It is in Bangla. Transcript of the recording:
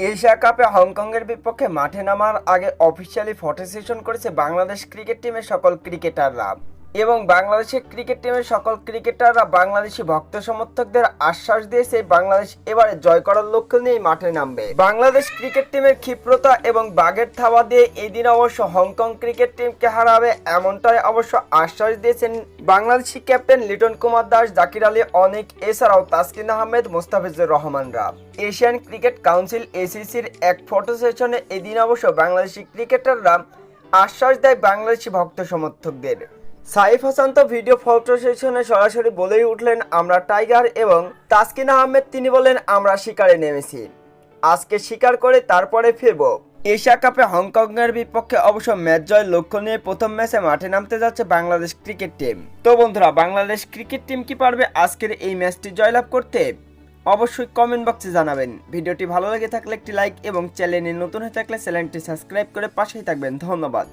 এশিয়া কাপে হংকংয়ের বিপক্ষে মাঠে নামার আগে অফিসিয়ালি ফটো সেশন করেছে বাংলাদেশ ক্রিকেট টিমের সকল ক্রিকেটাররা এবং বাংলাদেশের ক্রিকেট টিমের সকল ক্রিকেটাররা বাংলাদেশি ভক্ত সমর্থকদের আশ্বাস দিয়েছে, বাংলাদেশ এবারে জয় করার লক্ষ্য নিয়েই মাঠে নামবে। বাংলাদেশ ক্রিকেট টিমের ক্ষিপ্রতা এবং বাগের থাবা দিয়ে এদিন অবশ্য হংকং ক্রিকেট টিমকে হারাবে এমনটাই অবশ্য আশ্বাস দিয়েছেন বাংলাদেশি ক্যাপ্টেন লিটন কুমার দাস, জাকির আলী, অনেক এছাড়াও তাসকিন আহমেদ, মোস্তাফিজুর রহমানরা। এশিয়ান ক্রিকেট কাউন্সিল এসিসির এক ফটো সেশনে এদিন অবশ্য বাংলাদেশি ক্রিকেটাররা আশ্বাস দেয় বাংলাদেশি ভক্ত সমর্থকদের। সাইফ হাসান তো ভিডিও ফটো সেশনে সরাসরি বলেই উঠলেন, আমরা টাইগার এবং তাসকিন আহমেদ। তিনি বলেন আমরা শিকারে নেমেছি। আজকে শিকার করে তারপরে ফিরব। এশিয়া কাপে হংকংয়ের বিপক্ষে অবশ্য ম্যাচ জয়ের লক্ষ্য নিয়ে প্রথম ম্যাচে মাঠে নামতে যাচ্ছে বাংলাদেশ ক্রিকেট টিম। তো বন্ধুরা, বাংলাদেশ ক্রিকেট টিম কি পারবে আজকের এই ম্যাচটি জয়লাভ করতে? অবশ্যই কমেন্ট বক্সে জানাবেন। ভিডিওটি ভালো লেগে থাকলে একটি লাইক এবং চ্যানেলে নতুন হয়ে থাকলে চ্যানেলটি সাবস্ক্রাইব করে পাশেই থাকবেন। ধন্যবাদ।